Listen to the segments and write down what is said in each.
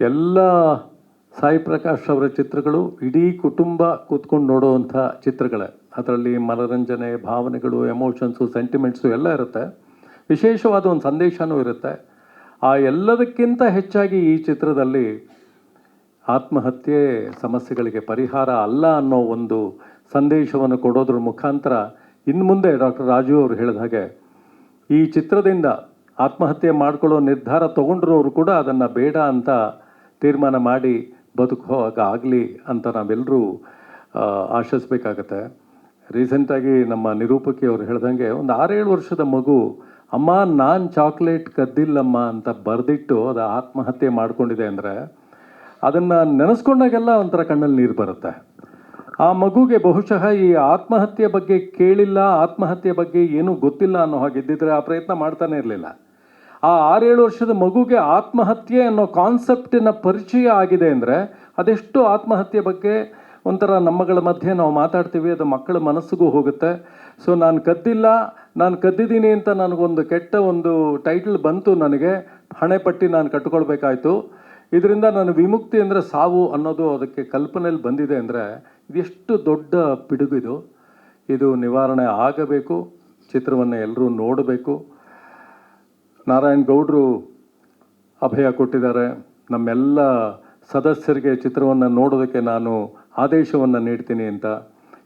ಎಲ್ಲ ಸಾಯಿ ಪ್ರಕಾಶ್ ಅವರ ಚಿತ್ರಗಳು ಇಡೀ ಕುಟುಂಬ ಕೂತ್ಕೊಂಡು ನೋಡುವಂಥ ಚಿತ್ರಗಳೇ. ಅದರಲ್ಲಿ ಮನೋರಂಜನೆ, ಭಾವನೆಗಳು ಎಮೋಷನ್ಸು ಸೆಂಟಿಮೆಂಟ್ಸು ಎಲ್ಲ ಇರುತ್ತೆ. ವಿಶೇಷವಾದ ಒಂದು ಸಂದೇಶನೂ ಇರುತ್ತೆ. ಆ ಎಲ್ಲದಕ್ಕಿಂತ ಹೆಚ್ಚಾಗಿ ಈ ಚಿತ್ರದಲ್ಲಿ ಆತ್ಮಹತ್ಯೆ ಸಮಸ್ಯೆಗಳಿಗೆ ಪರಿಹಾರ ಅಲ್ಲ ಅನ್ನೋ ಒಂದು ಸಂದೇಶವನ್ನು ಕೊಡೋದ್ರ ಮುಖಾಂತರ ಇನ್ನು ಮುಂದೆ ಡಾಕ್ಟರ್ ರಾಜು ಅವರು ಹೇಳಿದ ಹಾಗೆ ಈ ಚಿತ್ರದಿಂದ ಆತ್ಮಹತ್ಯೆ ಮಾಡ್ಕೊಳ್ಳೋ ನಿರ್ಧಾರ ತೊಗೊಂಡಿರೋರು ಕೂಡ ಅದನ್ನು ಬೇಡ ಅಂತ ತೀರ್ಮಾನ ಮಾಡಿ ಬದುಕುವಾಗ ಆಗಲಿ ಅಂತ ನಾವೆಲ್ಲರೂ ಆಶಿಸ್ಬೇಕಾಗತ್ತೆ. ರೀಸೆಂಟಾಗಿ ನಮ್ಮ ನಿರೂಪಕಿ ಅವ್ರು ಹೇಳ್ದಂಗೆ ಒಂದು ಆರೇಳು ವರ್ಷದ ಮಗು, ಅಮ್ಮ, ನಾನು ಚಾಕ್ಲೇಟ್ ಕದ್ದಿಲ್ಲಮ್ಮ ಅಂತ ಬರೆದಿಟ್ಟು ಅದು ಆತ್ಮಹತ್ಯೆ ಮಾಡ್ಕೊಂಡಿದೆ ಅಂದರೆ, ಅದನ್ನು ನೆನೆಸ್ಕೊಂಡಾಗೆಲ್ಲ ಒಂಥರ ಕಣ್ಣಲ್ಲಿ ನೀರು ಬರುತ್ತೆ. ಆ ಮಗುಗೆ ಬಹುಶಃ ಈ ಆತ್ಮಹತ್ಯೆ ಬಗ್ಗೆ ಕೇಳಿಲ್ಲ, ಆತ್ಮಹತ್ಯೆ ಬಗ್ಗೆ ಏನೂ ಗೊತ್ತಿಲ್ಲ ಅನ್ನೋ ಹಾಗೆ ಇದ್ದಿದ್ರೆ ಆ ಪ್ರಯತ್ನ ಮಾಡ್ತಾನೆ ಇರಲಿಲ್ಲ. ಆ ಆರೇಳು ವರ್ಷದ ಮಗುಗೆ ಆತ್ಮಹತ್ಯೆ ಅನ್ನೋ ಕಾನ್ಸೆಪ್ಟಿನ ಪರಿಚಯ ಆಗಿದೆ ಅಂದರೆ ಅದೆಷ್ಟು ಆತ್ಮಹತ್ಯೆ ಬಗ್ಗೆ ಒಂಥರ ನಮ್ಮಗಳ ಮಧ್ಯೆ ನಾವು ಮಾತಾಡ್ತೀವಿ, ಅದು ಮಕ್ಕಳ ಮನಸ್ಸಿಗೂ ಹೋಗುತ್ತೆ. ಸೊ ನಾನು ಕದ್ದಿಲ್ಲ, ನಾನು ಕದ್ದಿದ್ದೀನಿ ಅಂತ ನನಗೊಂದು ಕೆಟ್ಟ ಒಂದು ಟೈಟಲ್ ಬಂತು ನನಗೆ, ಹಣೆ ಪಟ್ಟಿ ನಾನು ಕಟ್ಕೊಳ್ಬೇಕಾಯ್ತು. ಇದರಿಂದ ನಾನು ವಿಮುಕ್ತಿ ಅಂದರೆ ಸಾವು ಅನ್ನೋದು ಅದಕ್ಕೆ ಕಲ್ಪನೆಯಲ್ಲಿ ಬಂದಿದೆ ಅಂದರೆ ಇದೆಷ್ಟು ದೊಡ್ಡ ಪಿಡುಗು ಇದು ಇದು ನಿವಾರಣೆ ಆಗಬೇಕು, ಚಿತ್ರವನ್ನು ಎಲ್ಲರೂ ನೋಡಬೇಕು. ನಾರಾಯಣ್ ಗೌಡ್ರು ಅಭಯ ಕೊಟ್ಟಿದ್ದಾರೆ. ನಮ್ಮೆಲ್ಲ ಸದಸ್ಯರಿಗೆ ಚಿತ್ರವನ್ನು ನೋಡೋದಕ್ಕೆ ನಾನು ಆದೇಶವನ್ನು ನೀಡ್ತೀನಿ ಅಂತ.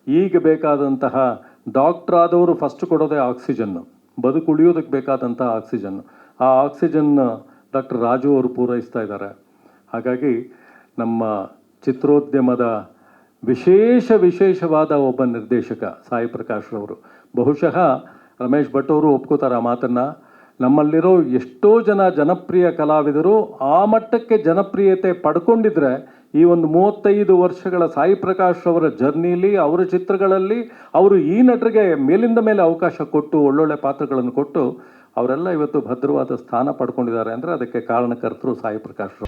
ಈಗ ಬೇಕಾದಂತಹ ಡಾಕ್ಟ್ರ್ ಆದವರು ಫಸ್ಟ್ ಕೊಡೋದೇ ಆಕ್ಸಿಜನ್ನು ಬದುಕು ಉಳಿಯೋದಕ್ಕೆ ಬೇಕಾದಂಥ ಆಕ್ಸಿಜನ್ನು ಆ ಆಕ್ಸಿಜನ್ ಡಾಕ್ಟರ್ ರಾಜು ಅವರು ಪೂರೈಸ್ತಾ ಇದ್ದಾರೆ. ಹಾಗಾಗಿ ನಮ್ಮ ಚಿತ್ರೋದ್ಯಮದ ವಿಶೇಷ ವಿಶೇಷವಾದ ಒಬ್ಬ ನಿರ್ದೇಶಕ ಸಾಯಿ ಪ್ರಕಾಶ್ರವರು ಬಹುಶಃ ರಮೇಶ್ ಭಟ್ ಅವರು ಒಪ್ಕೋತಾರೆ ಆ ಮಾತನ್ನು. ನಮ್ಮಲ್ಲಿರೋ ಎಷ್ಟೋ ಜನ ಜನಪ್ರಿಯ ಕಲಾವಿದರು ಆ ಮಟ್ಟಕ್ಕೆ ಜನಪ್ರಿಯತೆ ಪಡ್ಕೊಂಡಿದ್ರೆ ಈ ಒಂದು ಮೂವತ್ತೈದು ವರ್ಷಗಳ ಸಾಯಿ ಪ್ರಕಾಶ್ ಅವರ ಜರ್ನಿಲಿ, ಅವರ ಚಿತ್ರಗಳಲ್ಲಿ ಅವರು ಈ ನಟರಿಗೆ ಮೇಲಿಂದ ಮೇಲೆ ಅವಕಾಶ ಕೊಟ್ಟು, ಒಳ್ಳೊಳ್ಳೆ ಪಾತ್ರಗಳನ್ನು ಕೊಟ್ಟು ಅವರೆಲ್ಲ ಇವತ್ತು ಭದ್ರವಾದ ಸ್ಥಾನ ಪಡ್ಕೊಂಡಿದ್ದಾರೆ. ಅಂದರೆ ಅದಕ್ಕೆ ಕಾರಣಕರ್ತರು ಸಾಯಿ ಪ್ರಕಾಶ್